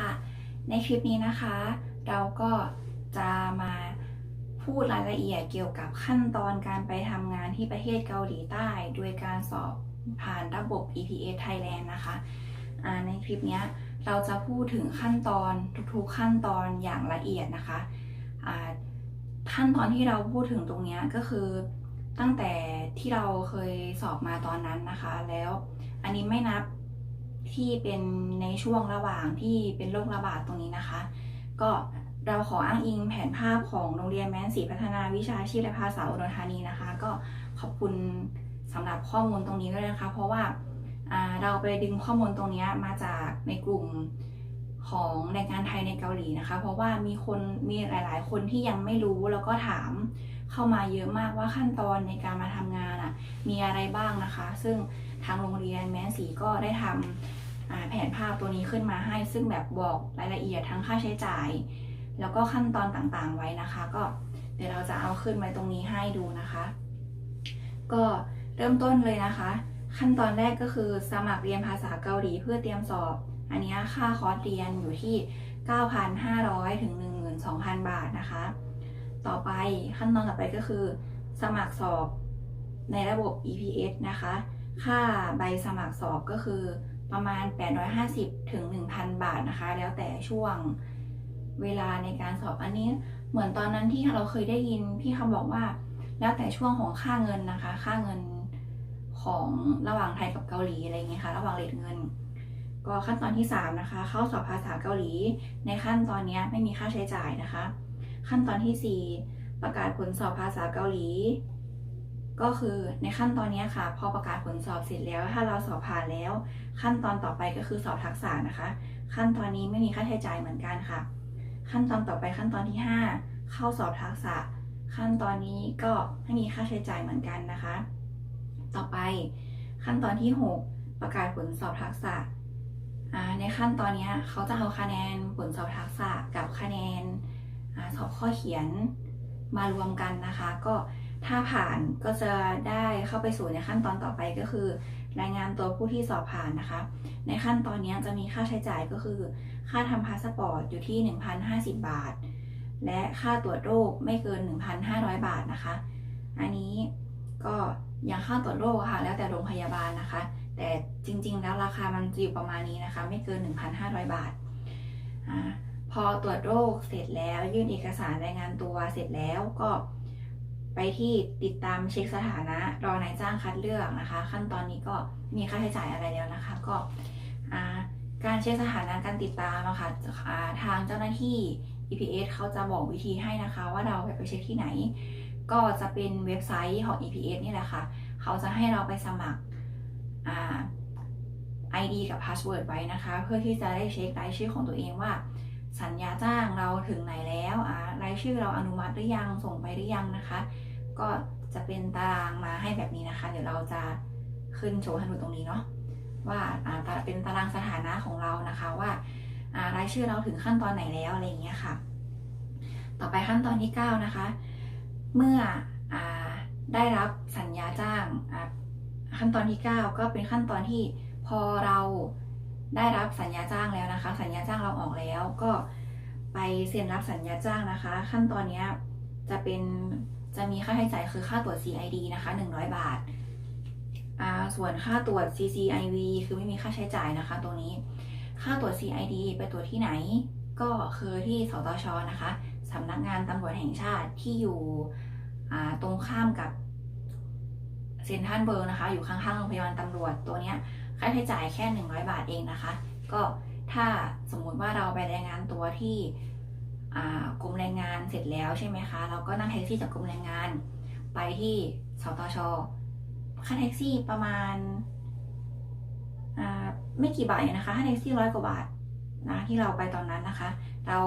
ค่ะ ในคลิปนี้นะคะ เราก็จะมาพูดรายละเอียดเกี่ยวกับขั้นตอนการไปทำงานที่ประเทศเกาหลีใต้ โดยการสอบผ่านระบบ EPS Thailand นะคะในคลิปนี้เราจะพูดถึงขั้นตอนทุกๆขั้นตอนอย่างละเอียดนะคะขั้นตอนที่เราพูดถึงตรงนี้ก็คือตั้งแต่ที่เราเคยสอบมาตอนนั้นนะคะ แล้วอันนี้ไม่นับ ที่เป็นในช่วงระหว่างที่เป็นโรคระบาดตรงนี้นะคะ ก็เราขออ้างอิงแผนภาพของโรงเรียนแมนศรีพัฒนาวิชาชีพและภาษาอุดรธานีนะคะ ก็ขอบคุณสำหรับข้อมูลตรงนี้ด้วยนะคะ เพราะว่าเราไปดึงข้อมูลตรงนี้มาจากในกลุ่มของแรงงานไทยในเกาหลีนะคะ เพราะว่ามีคนมีหลาย ๆ คนที่ยังไม่รู้แล้วก็ถามเข้ามาเยอะมากว่าขั้นตอนในการมาทำงานอะมีอะไรบ้างนะคะ ซึ่งทางโรงเรียนแม้นศรีก็ได้ทำอ่า แผนภาพตัวนี้ขึ้นมาให้ ซึ่งแบบบอกรายละเอียดทั้งค่าใช้จ่าย แล้วก็ขั้นตอนต่างๆไว้นะคะ ก็เดี๋ยวเราจะเอาขึ้นไว้ตรงนี้ให้ดูนะคะ ก็เริ่มต้นเลยนะคะ ขั้นตอนแรกก็คือสมัครเรียนภาษาเกาหลีเพื่อเตรียมสอบ อันนี้ค่าคอร์สเรียนอยู่ที่ 9,500 ถึง 12,000 บาทนะคะ ต่อไปขั้นตอนต่อไปก็คือ สมัครสอบในระบบ EPS นะคะ ค่าใบสมัครสอบก็คือ ประมาณ 850 ถึง 1,000 บาทนะคะ แล้วแต่ช่วงเวลาในการสอบอันนี้ เหมือนตอนนั้นที่เราเคยได้ยินพี่คำบอกว่า แล้วแต่ช่วงของค่าเงินนะคะ ค่าเงินของระหว่างไทยกับเกาหลีอะไรเงี้ยค่ะ ระหว่างเรทเงิน ก็ขั้นตอนที่ 3 นะคะ เข้าสอบภาษาเกาหลี ในขั้นตอนนี้ไม่มีค่าใช้จ่ายนะคะ ขั้นตอนทีสี่4 ประกาศผลสอบภาษาเกาหลี ก็คือในขั้นตอนนี้ค่ะ พอประกาศผลสอบเสร็จแล้ว ถ้าเราสอบผ่านแล้ว ขั้นตอนต่อไปก็คือสอบทักษะนะคะ ขั้นตอนนี้ไม่มีค่าใช้จ่ายเหมือนกันค่ะ ขั้นตอนต่อไปขั้นตอนที่ 5 เข้าสอบทักษะ ขั้นตอนนี้ก็ไม่มีค่าใช้จ่ายเหมือนกันนะคะ ต่อไปขั้นตอนที่ 6 ประกาศผลสอบทักษะในขั้นตอนนี้เขาจะเอาคะแนนผลสอบทักษะกับคะแนนอสอบข้อเขียนมารวมกันนะคะ ก็ ถ้าผ่านก็จะได้เข้าไปสู่ในขั้นตอนต่อไปก็คือ รายงานตัวผู้ที่สอบผ่านนะคะ ในขั้นตอนนี้จะมีค่าใช้จ่ายก็คือ ค่าทำพาสปอร์ตอยู่ที่ 1,050 บาท และค่าตรวจโรคไม่เกิน 1,500 บาทนะคะ อันนี้ก็อย่างค่าตรวจโรคค่ะ แล้วแต่โรงพยาบาลนะคะ แต่จริงๆ แล้วราคามันอยู่ประมาณนี้นะคะ ไม่เกิน 1,500 บาทอาพอตรวจโรคเสร็จแล้วยื่นเอกสารรายงานตัวเสร็จแล้วก็ ไปที่ติดตามเช็คสถานะรอนายจ้างคัดเลือกนะคะ ขั้นตอนนี้ก็ไมมีค่าใช้จ่ายอะไรแล้วนะคะ ก็การเช็คสถานะการติดตามนะคะอ่าทางเจ้าหน้าที่ EPS เขาจะบอกวิธีให้นะคะ ว่าเราไปเช็คที่ไหน ก็จะเป็นเว็บไซต์ของ EPS นี่แหละค่ะ เขาจะให้เราไปสมัครอ่า ID กับ Password ไว้นะคะ เพื่อที่จะได้เช็ครายชื่อของตัวเองว่า สัญญาจ้างเราถึงไหนแล้วอ่ารายชื่อเราอนุมัติหรือยังส่งไปหรือยังนะคะ ก็จะเป็นตารางมาให้แบบนี้นะคะ เดี๋ยวเราจะขึ้นโชว์ให้ดูตรงนี้เนาะว่าอ่าเป็นตารางสถานะของเรานะคะว่าอ่ารายชื่อเราถึงขั้นตอนไหนแล้วอะไรอย่างเงี้ยค่ะ ต่อไปขั้นตอนที่ 9 นะคะ เมื่ออาได้รับสัญญาจ้างอ่าขั้นตอนที่ 9 ก็เป็นขั้นตอนที่พอเรา ได้รับสัญญาจ้างแล้วนะคะ สัญญาจ้างเราออกแล้วก็ไปเซ็นรับสัญญาจ้างนะคะ ขั้นตอนนี้จะเป็นจะมีค่าใช้จ่ายคือค่าตรวจ CID นะคะ 100 บาทอ่าส่วนค่าตรวจ CCIV คือไม่มีค่าใช้จ่ายนะคะ ตรงนี้ ค่าตรวจ CID ไปตรวจที่ไหน ก็คือที่สตชนะคะสำนักงานตำรวจแห่งชาติที่อยู่ตรงข้ามกับเซ็นทรัลเบิร์นะคะ อยู่ข้างๆโรงพยาบาลตำรวจตัวเนี้ย ค่าใช้จ่ายแค่ 100 บาทเองนะคะ ก็ถ้าสมมุติว่าเราไปรายงานตัวที่กรมแรงงานเสร็จแล้วใช่ไหมคะ เราก็นั่งแท็กซี่จากกรมแรงงาน ไปที่สตชค่าแท็กซี่ประมาณาไม่กี่บาทเองนะคะค่าแท็กซี่ร้อยกว่าบาทนะที่เราไปตอนนั้นนะคะ เรา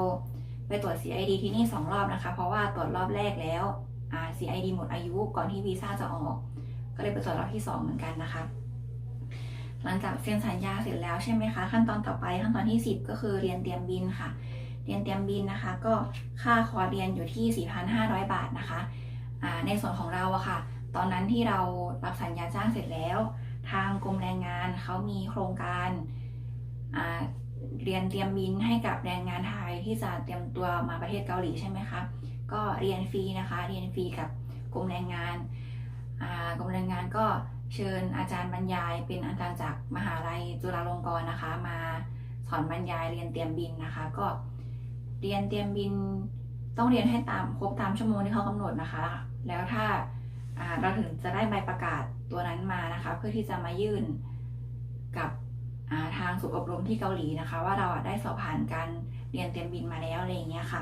ไปตรวจ CID ที่นี่สองรอบนะคะ เพราะว่าตรวจรอบแรกแล้ว CID หมดอายุก่อนที่วีซ่าจะออก ก็เลยไปตรวจรอบที่สองเหมือนกันนะคะ หลังจากเซ็นสัญญาเสร็จแล้วใช่ไหมคะ ขั้นตอนต่อไปขั้นตอนที่ 10 ก็คือเรียนเตรียมบินค่ะ เรียนเตรียมบินนะคะ ก็ค่าคอร์สเรียนอยู่ที่ 4,500 บาทนะคะในส่วนของเราอะค่ะ ตอนนั้นที่เรารับสัญญาจ้างเสร็จแล้ว ทางกรมแรงงานเขามีโครงการเรียนเตรียมบินให้กับแรงงานไทยที่จะเตรียมตัวมาประเทศเกาหลีใช่ไหมคะก็เรียนฟรีนะคะ เรียนฟรีกับกรมแรงงานกรมแรงงานก็ เชิญอาจารย์บรรยายเป็นอาจารย์จากมหาลัยจุฬาลงกรณ์นะคะ มาสอนบรรยายเรียนเตรียมบินนะคะ ก็เรียนเตรียมบินต้องเรียนให้ตามครบตามชั่วโมงที่เขากำหนดนะคะ แล้วถ้าเราถึงจะได้ใบประกาศตัวนั้นมานะคะ เพื่อที่จะมายื่นกับาทางศูนย์อบรมที่เกาหลีนะคะ ว่าเราได้สอบผ่านการเรียนเตรียมบินมาแล้วอะไรอย่างเงี้ยค่ะ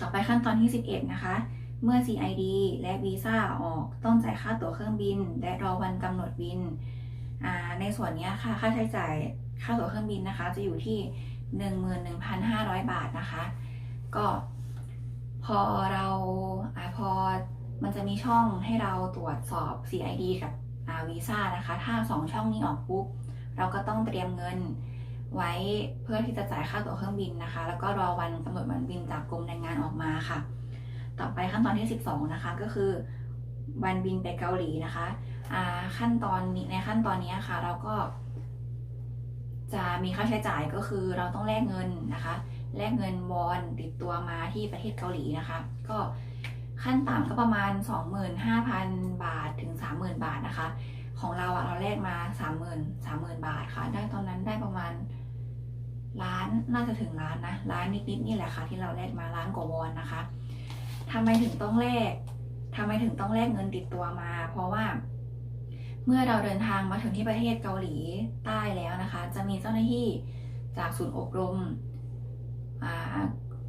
ต่อไปขั้นตอนที่ 11 นะคะ เมื่อ CID และวีซ่าออกต้องจ่ายค่าตั๋วเครื่องบิน และรอวันกำหนดบิน ในส่วนนี้ค่ะค่าใช้จ่ายค่าตั๋วเครื่องบินนะคะ จะอยู่ที่ 11,500 บาทนะคะ ก็พอเราอพอมันจะมีช่องให้เราตรวจสอบ CID กับวีซ่านะคะ ถ้า 2 ช่องนี้ออกปุ๊บ เราก็ต้องเตรียมเงินไว้เพื่อที่จะจ่ายค่าตั๋วเครื่องบินนะคะ แล้วก็รอวันกำหนดวันบินจากกรมแรงงานออกมาค่ะ ต่อไปขั้นตอนที่ 12 นะคะ ก็คือวันบินไปเกาหลีนะคะขั้นตอนนี้ในขั้นตอนนี้ค่ะ เราก็ จะมีค่าใช้จ่ายก็คือเราต้องแลกเงินนะคะ แลกเงินวอนติดตัวมาที่ประเทศเกาหลีนะคะ ก็ขั้นต่ำก็ประมาณ 25,000 บาทถึง 30,000 บาทนะคะ ของเราอะเราแลกมา 30,000 30,000 บาทค่ะ ได้ตอนนั้นได้ประมาณล้านน่าจะถึงล้านนะล้านนิดๆนี่แหละค่ะ ที่เราแลกมาล้านกว่าวอนนะคะ ทำไมถึงต้องแลกทำไมถึงต้องแลกเงินติดตัวมา เพราะว่า เมื่อเราเดินทางมาถึงที่ประเทศเกาหลีใต้แล้วนะคะ จะมีเจ้าหน้าที่จากศูนย์อบรม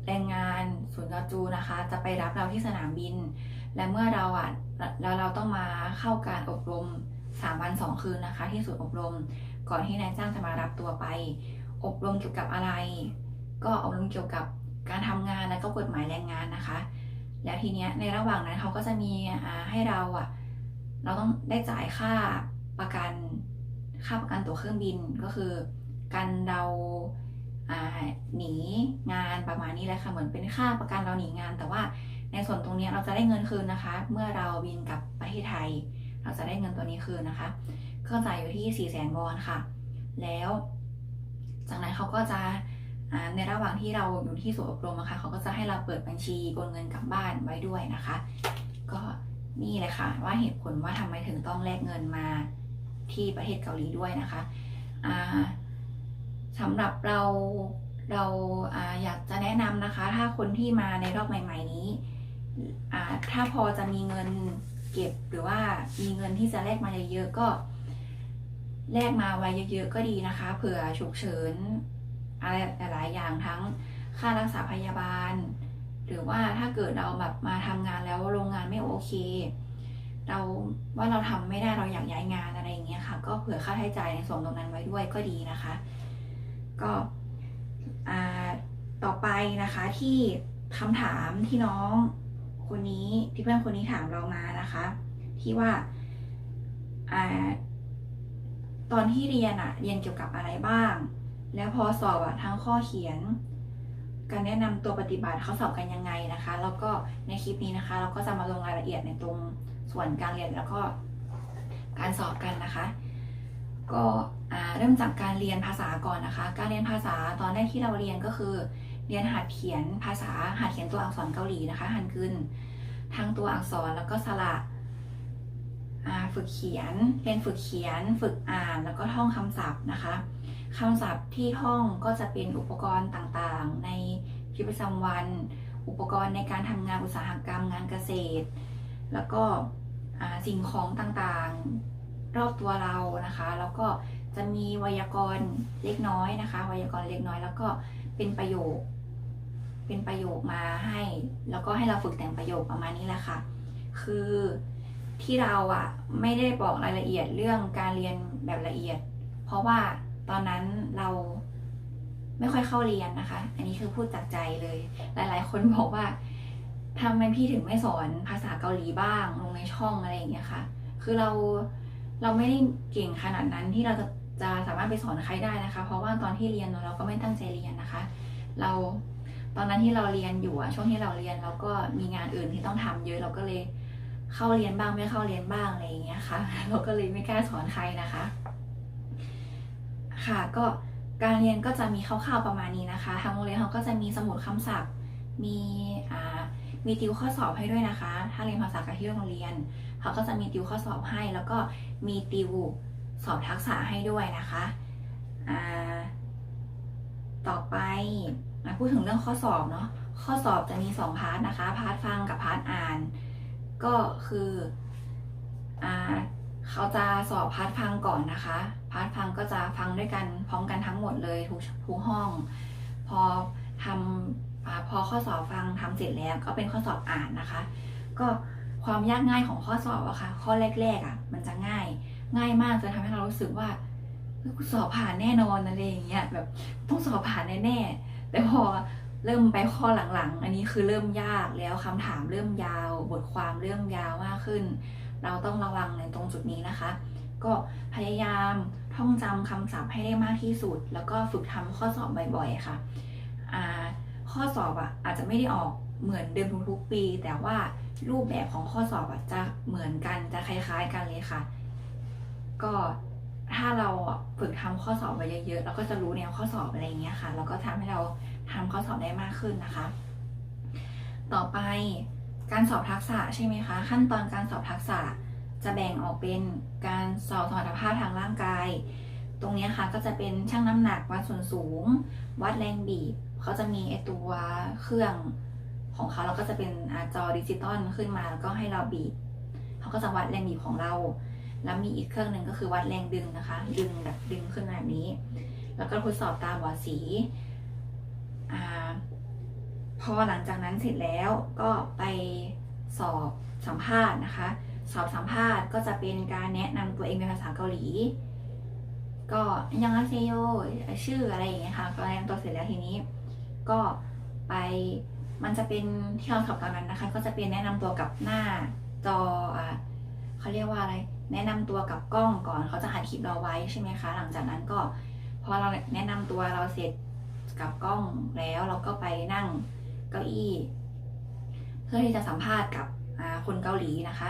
แรงงานศูนย์กาจูนะคะ จะไปรับเราที่สนามบิน และเมื่อเราอะแล้วเราต้องมาเข้าการอบรม3วัน2คืนนะคะ ที่ศูนย์อบรม ก่อนที่นายจ้างจะมารับตัวไป อบรมเกี่ยวกับอะไร ก็อบรมเกี่ยวกับการทำงานและก็กฎหมายแรงงานนะคะ แล้วทีเนี้ยในระหว่างนั้นเขาก็จะมีอ่าให้เราอะเราต้องได้จ่ายค่าประกันค่าประกันตั๋วเครื่องบินก็คือกันเราอ่าหนีงานประมาณนี้แหละค่ะเหมือนเป็นค่าประกันเราหนีงาน แต่ว่าในส่วนตรงเนี้ยเราจะได้เงินคืนนะคะ เมื่อเราบินกลับประเทศไทย เราจะได้เงินตัวนี้คืนนะคะก็จ่ายอยู่ที่4ี่แสนวอนค่ะ แล้ว จากนั้นเขาก็จะ ในระหว่างที่เราอยู่ที่ศูนย์อบรมนะคะเขาก็จะให้เราเปิดบัญชีโอนเงินกลับบ้านไว้ด้วยนะคะ ก็นี่เลยค่ะว่าเหตุผลว่าทำไมถึงต้องแลกเงินมาที่ประเทศเกาหลีด้วยนะคะอ่าสำหรับเราเราอาอยากจะแนะนำนะคะ ถ้าคนที่มาในรอบใหม่ ๆ นี้ ถ้าพอจะมีเงินเก็บหรือว่ามีเงินที่จะแลกมาเยอะๆก็แลกมาไว้เยอะๆก็ดีนะคะ เผื่อฉุกเฉิน อะไรหลาย ๆ อย่างทั้งค่ารักษาพยาบาล หรือว่าถ้าเกิดเราแบบมาทำงานแล้วโรงงานไม่โอเค เราว่าเราทำไม่ได้เราอยากย้ายงานอะไรอย่างเงี้ยค่ะ ก็เผื่อค่าใช้จ่ายในส่วนตรงนั้นไว้ด้วยก็ดีนะคะ ก็ต่อไปนะคะที่คำถามที่น้องคนนี้ที่เพื่อนคนนี้ถามเรามานะคะ ที่ว่าอ่าตอนที่เรียนอะเรียนเกี่ยวกับอะไรบ้าง แล้วพอสอบอะทั้งข้อเขียน การแนะนำตัวปฏิบัติเขาสอบกันยังไงนะคะ แล้วก็ในคลิปนี้นะคะ เราก็จะมาลงรายละเอียดในตรงส่วนการเรียนแล้วก็การสอบกันนะคะ ก็เริ่มจากการเรียนภาษาก่อนนะคะ การเรียนภาษาตอนแรกที่เราเรียนก็คือ เรียนหัดเขียนภาษาหัดเขียนตัวอักษรเกาหลีนะคะฮันกึนทั้งตัวอักษรแล้วก็สระฝึกเขียนเรียนฝึกเขียน ฝึกอ่านแล้วก็ท่องคำศัพท์นะคะ คำศัพท์ที่ท่องก็จะเป็นอุปกรณ์ต่างๆ ในชีวิตประจำวัน อุปกรณ์ในการทำงานอุตสาหกรรมงานเกษตร แล้วก็สิ่งของต่างๆ รอบตัวเรานะคะ แล้วก็จะมีไวยากรณ์เล็กน้อยนะคะ ไวยากรณ์เล็กน้อย แล้วก็เป็นประโยค เป็นประโยคมาให้ แล้วก็ให้เราฝึกแต่งประโยคประมาณนี้แหละค่ะ คือที่เราอะไม่ได้บอกรายละเอียดเรื่องการเรียนแบบละเอียด เพราะว่า ตอนนั้นเราไม่ค่อยเข้าเรียนนะคะ อันนี้คือพูดจากใจเลย หลาย ๆ คนบอกว่าทำไมพี่ถึงไม่สอนภาษาเกาหลีบ้าง ลงในช่องอะไรอย่างเงี้ยค่ะ คือเราเราไม่ได้เก่งขนาดนั้นที่เราจะจะสามารถไปสอนใครได้นะคะ เพราะว่าตอนที่เรียนเราก็ไม่ตั้งใจเรียนนะคะ เราตอนนั้นที่เราเรียนอยู่อะช่วงที่เราเรียนเราก็มีงานอื่นที่ต้องทำเยอะเราก็เลยเข้าเรียนบ้างไม่เข้าเรียนบ้างอะไรอย่างเงี้ยค่ะ เราก็เลยไม่กล้าสอนใครนะคะ ค่ะ ก็การเรียนก็จะมีคร่าวๆประมาณนี้นะคะ ทางโรงเรียนเขาก็จะมีสมุดคำศัพท์ มีอ่ามีติวข้อสอบให้ด้วยนะคะ ถ้าเรียนภาษากับที่โรงเรียน เขาก็จะมีติวข้อสอบให้ แล้วก็มีติวสอบทักษะให้ด้วยนะคะต่อไปพูดถึงเรื่องข้อสอบเนาะ ข้อสอบจะมีสองพาร์ทนะคะ พาร์ทฟังกับพาร์ทอ่าน ก็คืออ่า เขาจะสอบพาร์ทฟังก่อนนะคะ พาร์ทฟังก็จะฟังด้วยกันพร้อมกันทั้งหมดเลยทุกทุกห้อง พอทำอพอข้อสอบฟังทำเสร็จแล้วก็เป็นข้อสอบอ่านนะคะ ก็ความยากง่ายของข้อสอบอะค่ะ ข้อแรกๆอะมันจะง่าย ง่ายมากจะทำให้เรารู้สึกว่ากูสอบผ่านแน่นอนอะไรอย่างเงี้ยแบบต้องสอบผ่านแน่ๆแต่พอเริ่มไปข้อหลังๆ อันนี้คือเริ่มยากแล้วคำถามเริ่มยาว บทความเริ่มยาวมากขึ้น เราต้องระวังในตรงจุดนี้นะคะ ก็พยายามท่องจำคำศัพท์ให้ได้มากที่สุด แล้วก็ฝึกทำข้อสอบบ่อยๆค่ะข้อสอบอะอาจจะไม่ได้ออกเหมือนเดิมทุกๆปี แต่ว่ารูปแบบของข้อสอบอะจะเหมือนกันจะคล้าย ๆ กันเลยค่ะ ก็ถ้าเราฝึกทำข้อสอบไปเยอะๆเราก็จะรู้แนวข้อสอบอะไรอย่างเงี้ยค่ะแล้วก็ทำให้เราทำข้อสอบได้มากขึ้นนะคะ ต่อไป การสอบทักษะใช่ไหมคะ ขั้นตอนการสอบทักษะจะแบ่งออกเป็นการสอบสมรรถภาพทางร่างกาย ตรงนี้ค่ะก็จะเป็นชั่งน้ำหนักวัดส่วนสูง วัดแรงบีบเขาจะมีไอตัวเครื่องของเขาแล้วก็จะเป็นอจอดิจิตอลขึ้นมาแล้วก็ให้เราบีบเขาก็จะวัดแรงบีบของเรา แล้วมีอีกเครื่องหนึ่งก็คือวัดแรงดึงนะคะ ดึงแบบดึงขึ้นแบบนี้ แล้วก็ทดสอบตาบอดสีอ่า อหลังจากนั้นเสร็จแล้วก็ไปสอบสัมภาษณ์นะคะ สอบสัมภาษณ์ก็จะเป็นการแนะนำตัวเองเป็นภาษาเกาหลี ก็ยังอาเซโยชื่ออะไรอย่างเงี้ยค่ะก็แนะนำตัวเสร็จแล้วทีนี้ ก็ไปมันจะเป็นที่เราสอบตอนนั้นนะคะ ก็จะเป็นแนะนำตัวกับหน้าจออะเขาเรียกว่าอะไร แนะนำตัวกับกล้องก่อนเขาจะอัดคลิปเราไว้ใช่ไหมคะ หลังจากนั้นก็พอเราแนะนำตัวเราเสร็จกับกล้องแล้วเราก็ไปนั่ง เก้าอี้ เพื่อที่จะสัมภาษณ์กับคนเกาหลีนะคะ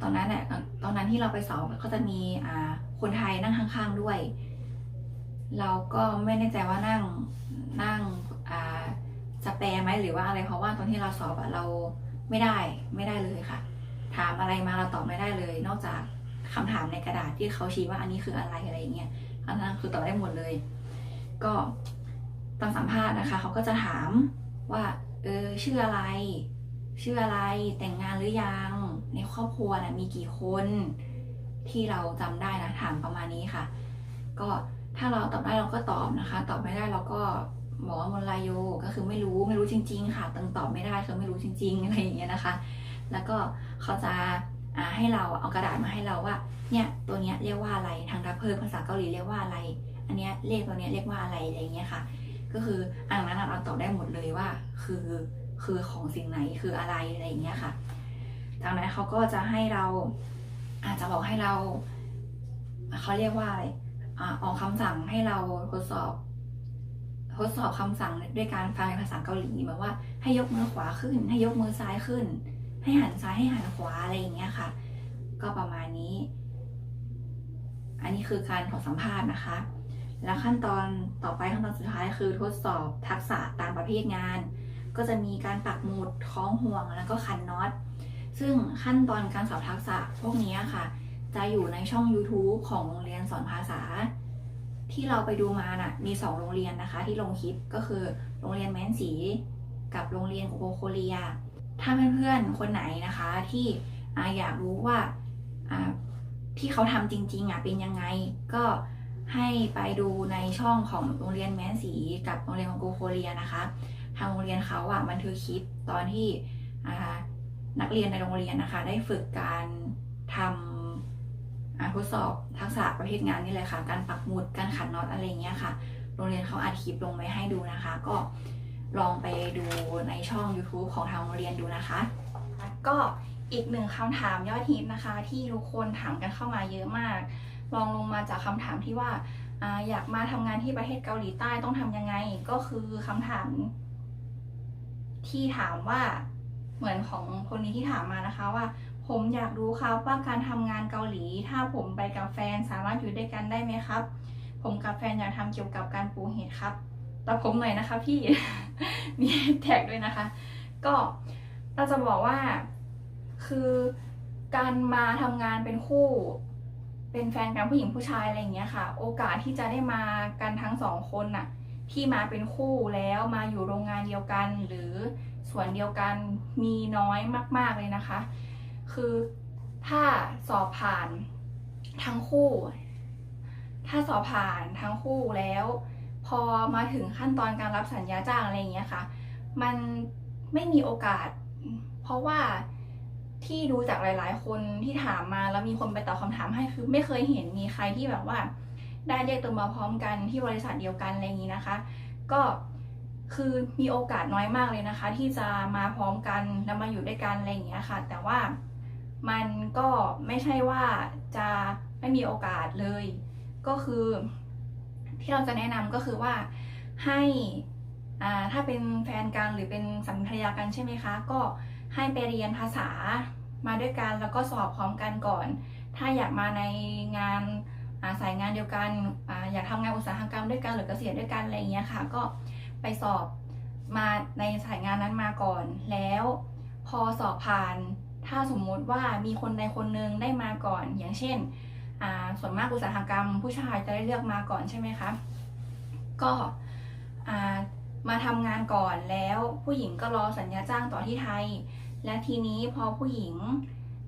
ตอนนั้นเนี่ยตอนนั้นที่เราไปสอบก็จะมีคนไทยนั่งข้างๆด้วย เราก็ไม่แน่ใจว่านั่งนั่งจะแปลไหมหรือว่าอะไรเพราะว่าตอนที่เราสอบอะเราไม่ได้ไม่ได้เลยค่ะ ถามอะไรมาเราตอบไม่ได้เลย นอกจากคำถามในกระดาษที่เขาชี้ว่าอันนี้คืออะไรอะไรอย่างเงี้ยอันนั้นคือตอบได้หมดเลย ก็ตอนสัมภาษณ์นะคะ เขาก็จะถามว่า เออชื่ออะไร ชื่ออะไรแต่งงานหรือยัง ในครอบครัวนะมีกี่คน ที่เราจำได้นะถามประมาณนี้ค่ะ ก็ถ้าเราตอบได้เราก็ตอบนะคะ ตอบไม่ได้เราก็บอกว่ามนลายโยก็คือไม่รู้ไม่รู้จริง ๆ ค่ะตังตอบไม่ได้คือไม่รู้จริง ๆ อะไรอย่างเงี้ยนะคะ แล้วก็เขาจะให้เราเอากระดาษมาให้เราว่า เนี่ยตัวเนี้ยเรียกว่าอะไรทางดับเพลิงภาษาเกาหลีเรียกว่าอะไร อันเนี้ยเลขตัวเนี้ยเรียกว่าอะไรอะไรเงี้ยค่ะ ก็คืออ่านนั้นเราตอบได้หมดเลยว่า คือคือของสิ่งไหนคืออะไรอะไรอย่างเงี้ยค่ะจากนั้นเขาก็จะให้เราอาจจะบอกให้เราเขาเรียกว่าอะไรอออกคำสั่งให้เราทดสอบ ทดสอบคำสั่งด้วยการฟังภาษาเกาหลีแบบว่าให้ยกมือขวาขึ้น ให้ยกมือซ้ายขึ้น ให้หันซ้ายให้หันขวาอะไรอย่างเงี้ยค่ะ ก็ประมาณนี้ อันนี้คือการขอสัมภาษณ์นะคะ แล้วขั้นตอนต่อไปขั้นตอนสุดท้ายคือทดสอบทักษะตามประเภทงาน ก็จะมีการปักหมุดคล้องห่วงแล้วก็คันน็อต ซึ่งขั้นตอนการสอบทักษะพวกนี้ค่ะ จะอยู่ในช่อง YouTube ของโรงเรียนสอนภาษา ที่เราไปดูมาน่ะมี 2 โรงเรียนนะคะ ที่ลงคลิปก็คือโรงเรียนแมนสีกับโรงเรียนโกโคเรีย ถ้าเพื่อนๆคนไหนนะคะที่อาอยากรู้ว่าอ่าที่เขาทำจริงๆอะเป็นยังไงก็ให้ไปดูในช่องของโรงเรียนแมนสีกับโรงเรียนของโกโคเรียนะคะ ทางโรงเรียนเขาอะบันทึกคลิปตอนที่นักเรียนในโรงเรียนนะคะได้ฝึกการทำทดสอบทักษะประเภทงานนี่เลยค่ะ การปักหมุดการขัดน็อตอะไรเงี้ยค่ะ โรงเรียนเขาอัดคลิปลงไว้ให้ดูนะคะ ก็ลองไปดูในช่อง YouTube ของทางโรงเรียนดูนะคะ ก็อีกหนึ่งคำถามยอดฮิตนะคะ ที่ทุกคนถามกันเข้ามาเยอะมากลองลงมาจากคำถามที่ว่าอยากมาทำงานที่ประเทศเกาหลีใต้ต้องทำยังไง ก็คือคำถาม ที่ถามว่าเหมือนของคนนี้ที่ถามมานะคะว่า ผมอยากรู้ครับว่าการทำงานเกาหลี ถ้าผมไปกับแฟนสามารถอยู่ด้วยกันได้ไหมครับ ผมกับแฟนอยากทำเกี่ยวกับการปลูกเห็ดครับตัดผมหน่อยนะคะพี่มีแท็กด้วยนะคะ ก็เราจะบอกว่าคือการมาทำงานเป็นคู่ เป็นแฟนกันผู้หญิงผู้ชายอะไรอย่างเงี้ยค่ะ โอกาสที่จะได้มากันทั้งสองคนน่ะ ที่มาเป็นคู่แล้วมาอยู่โรงงานเดียวกัน หรือส่วนเดียวกันมีน้อยมาก ๆเลยนะคะ คือถ้าสอบผ่านทั้งคู่ ถ้าสอบผ่านทั้งคู่แล้ว พอมาถึงขั้นตอนการรับสัญญาจ้างอะไรอย่างเงี้ยค่ะ มันไม่มีโอกาส เพราะว่าที่ดูจากหลาย ๆ คนที่ถามมาแล้วมีคนไปตอบคำถามให้คือไม่เคยเห็นมีใครที่แบบว่า ได้เรียกตัวมาพร้อมกันที่บริษัทเดียวกันอะไรอย่างนี้นะคะ ก็คือมีโอกาสน้อยมากเลยนะคะ ที่จะมาพร้อมกันแล้วมาอยู่ด้วยกันอะไรอย่างเงี้ยค่ะ แต่ว่ามันก็ไม่ใช่ว่าจะไม่มีโอกาสเลย ก็คือ ที่เราจะแนะนำก็คือว่าให้อ่าถ้าเป็นแฟนกันหรือเป็นสามีภรรยากันใช่ไหมคะ ก็ให้ไปเรียนภาษามาด้วยกันแล้วก็สอบพร้อมกันก่อน ถ้าอยากมาในงาน สายงานเดียวกันออยากทำงานอุตสาหกรรมด้วยกันหรือเกษตรด้วยกันอะไรอย่างเงี้ยค่ะ ก็ไปสอบมาในสายงานนั้นมาก่อน แล้วพอสอบผ่าน ถ้าสมมุติว่ามีคนใดคนหนึ่งได้มาก่อน อย่างเช่นส่วนมากอุตสาหกรรม ผู้ชายจะได้เลือกมาก่อนใช่ไหมคะ ก็มาทำงานก่อนแล้วผู้หญิงก็รอสัญญาจ้างต่อที่ไทย และทีนี้พอผู้หญิง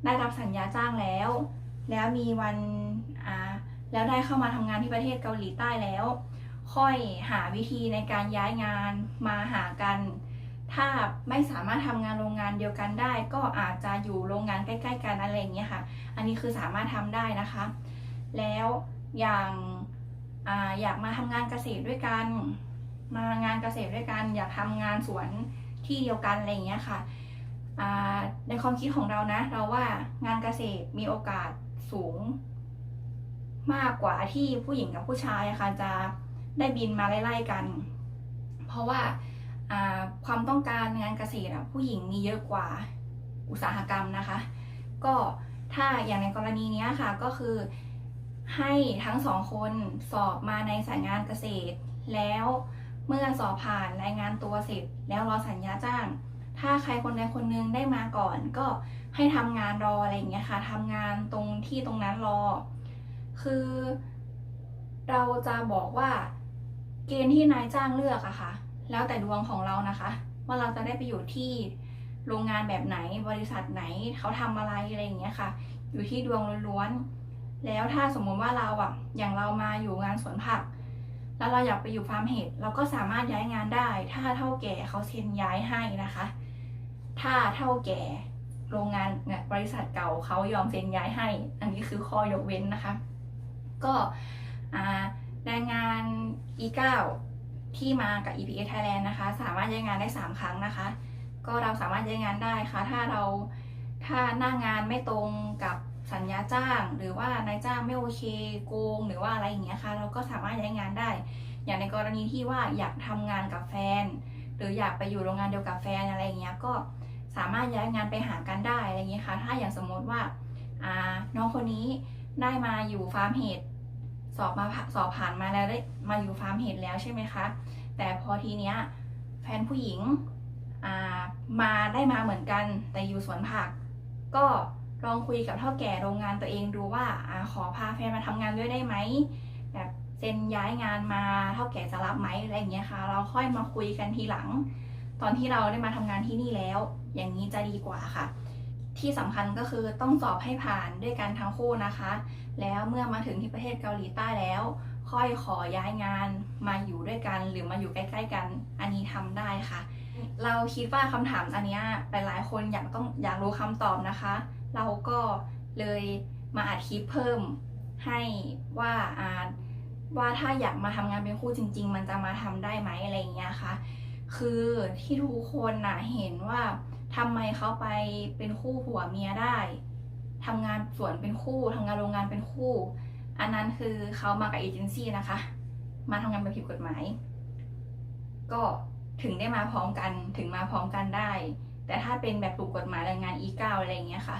ได้รับสัญญาจ้างแล้ว แล้วมีวันา แล้วได้เข้ามาทำงานที่ประเทศเกาหลีใต้แล้ว ค่อยหาวิธีในการย้ายงานมาหากัน ถ้าไม่สามารถทำงานโรงงานเดียวกันได้ ก็อาจจะอยู่โรงงานใกล้ ๆ กันอะไรอย่างเงี้ยค่ะ อันนี้คือสามารถทำได้นะคะ แล้วอย่างอาอยากมาทำงานเกษตรด้วยกัน มางานเกษตรด้วยกัน อยากทำงานสวนที่เดียวกันอะไรอย่างเงี้ยค่ะในความคิดของเรานะ เราว่างานเกษตรมีโอกาสสูง มากกว่าที่ผู้หญิงกับผู้ชายะค่ะจะได้บินมาไล่ๆกัน เพราะว่าความต้องการงานเกษตรผู้หญิงมีเยอะกว่าอุตสาหกรรมนะคะ ก็ถ้าอย่างในกรณีนี้ค่ะก็คือให้ทั้งสองคนสอบมาในสายงานเกษตร แล้วเมื่อสอบผ่านรายงานตัวเสร็จ แล้วรอสัญญาจ้าง ถ้าใครคนใดคนหนึงได้มาก่อน ก็ให้ทำงานรออะไรอย่างเงี้ยค่ะทำงานตรงที่ตรงนั้นรอ คือเราจะบอกว่าเกณฑ์ที่นายจ้างเลือกอะค่ะ แล้วแต่ดวงของเรานะคะ ว่าเราจะได้ไปอยู่ที่โรงงานแบบไหนบริษัทไหนเขาทำอะไรอะไรอย่างเงี้ยค่ะ อยู่ที่ดวงล้วนๆแล้วถ้าสมมุติว่าเราอะอย่างเรามาอยู่งานสวนผัก แล้วเราอยากไปอยู่ฟาร์มเห็ดเราก็สามารถย้ายงานได้ ถ้าเท่าแก่เขาเซ็นย้ายให้นะคะ ถ้าเท่าแก่โรงงานเนี่ยบริษัทเก่าเขายอมเซ็นย้ายให้ อันนี้คือข้อยกเว้นนะคะ ก็แรงงาน E9 ที่มากับ EPA Thailand นะคะ สามารถย้ายงานได้ 3 ครั้งนะคะ ก็เราสามารถย้ายงานได้ค่ะ ถ้าเราถ้าหน้างานไม่ตรงกับสัญญาจ้าง หรือว่านายจ้างไม่โอเคโกง หรือว่าอะไรอย่างเงี้ยค่ะ เราก็สามารถย้ายงานได้ อย่างในกรณีที่ว่าอยากทำงานกับแฟน หรืออยากไปอยู่โรงงานเดียวกับแฟนอะไรอย่างเงี้ยก็สามารถย้ายงานไปหากันได้อะไรอย่างเงี้ยค่ะ ถ้าอย่างสมมติว่าอ่าน้องคนนี้ได้มาอยู่ฟาร์มเห็ด สอบมาสอบผ่านมาแล้วได้มาอยู่ฟาร์มเห็ดแล้วใช่ไหมคะ แต่พอทีเนี้ยแฟนผู้หญิงมาได้มาเหมือนกันแต่อยู่สวนผัก ก็ลองคุยกับเท่าแก่โรงงานตัวเองดูว่าอขอพาแฟนมาทำงานด้วยได้ไหมแบบเซ็นย้ายงานมาเท่าแก่จะรับไหมอะไรอย่างเงี้ยค่ะ เราค่อยมาคุยกันทีหลัง ตอนที่เราได้มาทำงานที่นี่แล้ว อย่างนี้จะดีกว่าค่ะ ที่สำคัญก็คือต้องสอบให้ผ่านด้วยกันทั้งคู่นะคะ แล้วเมื่อมาถึงที่ประเทศเกาหลีใต้แล้ว ค่อยขอย้ายงานมาอยู่ด้วยกัน หรือมาอยู่ใกล้ ๆ กัน อันนี้ทำได้ค่ะ เราคิดว่าคำถามอันนี้หลายๆคนอยากต้องอยากรู้คำตอบนะคะ เราก็เลยมาอัดคลิปเพิ่มให้ว่าอ่าว่าถ้าอยากมาทำงานเป็นคู่จริง ๆ มันจะมาทำได้ไหมอะไรอย่างเงี้ยค่ะ คือที่ทุกคนน่ะเห็นว่าทำไมเขาไปเป็นคู่ผัวเมียได้ ทำงานสวนเป็นคู่ทำงานโรงงานเป็นคู่ อันนั้นคือเขามากับเอเจนซี่นะคะ มาทำงานแบบผิดกฎหมาย ก็ถึงได้มาพร้อมกันถึงมาพร้อมกันได้ แต่ถ้าเป็นแบบถูกกฎหมายแรงงาน E9 อะไรอย่างเงี้ยค่ะ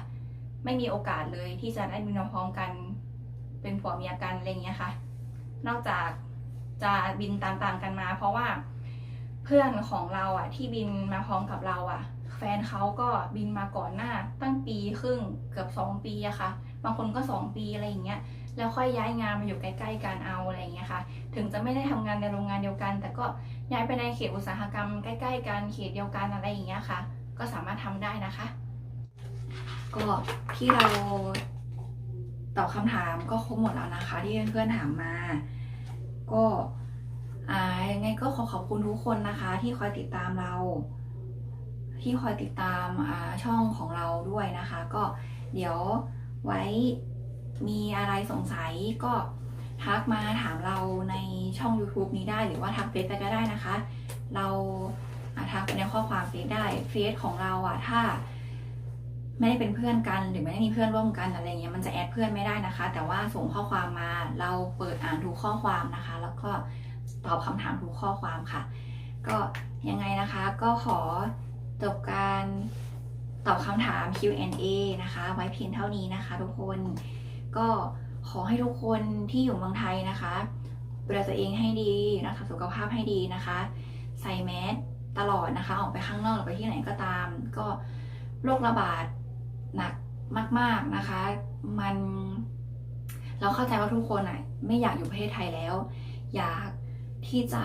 ไม่มีโอกาสเลยที่จะได้มีมาพร้อมกัน เป็นผัวเมียกันอะไรอย่างเงี้ยค่ะ นอกจากจะบินตามๆกันมา เพราะว่าเพื่อนของเราอะที่บินมาพร้อมกับเราอะ แฟนเขาก็บินมาก่อนหน้า ตั้งปีครึ่งเกือบสองปีอะค่ะ บางคนก็สองปีอะไรอย่างเงี้ยแล้วค่อยย้ายงานมาอยู่ใกล้ๆกันเอาอะไรอย่างเงี้ยค่ะ ถึงจะไม่ได้ทำงานในโรงงานเดียวกัน แต่ก็ย้ายไปในเขตอุตสาหกรรมใกล้ๆกันเขตเดียวกันอะไรอย่างเงี้ยค่ะ ก็สามารถทำได้นะคะ ก็ที่เราตอบคำถามก็ครบหมดแล้วนะคะ ที่เพื่อนๆถามมา ก็อ่ายังไงก็ขอขอบคุณทุกคนนะคะ ที่คอยติดตามเรา ที่คอยติดตามช่องของเราด้วยนะคะ ก็เดี๋ยวไว้มีอะไรสงสัยก็ทักมาถามเราในช่อง YouTube นี้ได้หรือว่าทักเฟซไปก็ได้นะคะ เราทักไปในข้อความเฟซได้เฟซของเราอะถ้าไม่ได้เป็นเพื่อนกันหรือไม่ได้มีเพื่อนร่วมกันอะไรเงี้ยมันจะแอดเพื่อนไม่ได้นะคะ แต่ว่าส่งข้อความมาเราเปิดอ่านทุกข้อความนะคะ แล้วก็ตอบคำถามทุกข้อความค่ะ ก็ยังไงนะคะก็ขอ จบการตอบคำถาม Q&A นะคะ ไว้เพียงเท่านี้นะคะ ทุกคนก็ขอให้ทุกคนที่อยู่เมืองไทยนะคะดูแลตัวเองให้ดีรักษาสุขภาพให้ดีนะคะ ใส่แมสตลอดนะคะ ออกไปข้างนอกหรือไปที่ไหนก็ตาม ก็โรคระบาดหนักมาก ๆนะคะ มัน เราเข้าใจว่าทุกคนอะไม่อยากอยู่ประเทศไทยแล้ว อยากที่จะ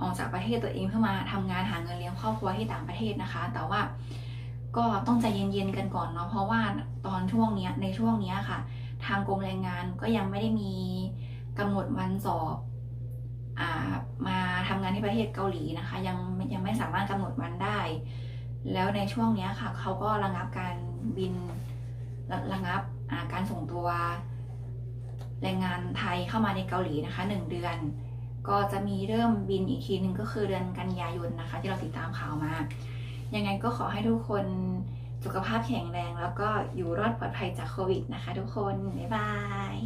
ออกจากประเทศตัวเองเพื่อมาทำงานหาเงินเลี้ยงครอบครัวที่ต่างประเทศนะคะ แต่ว่าก็ต้องใจเย็นๆกันก่อนเนาะเพราะว่าตอนช่วงเนี้ยในช่วงเนี้ยค่ะ ทางกรมแรงงานก็ยังไม่ได้มีกำหนดวันสอบอามาทำงานที่ประเทศเกาหลีนะคะ ยังยังไม่สามารถกำหนดวันได้ แล้วในช่วงเนี้ยค่ะเขาก็ระงับการบินระระงับการส่งตัวแรงงานไทยเข้ามาในเกาหลีนะคะหนึ่งเดือน ก็จะมีเริ่มบินอีกทีหนึ่งก็คือเดือนกันยายนนะคะ ที่เราติดตามข่าวมา ยังไงก็ขอให้ทุกคนสุขภาพแข็งแรง แล้วก็อยู่รอดปลอดภัยจากโควิดนะคะ ทุกคน บ๊ายบาย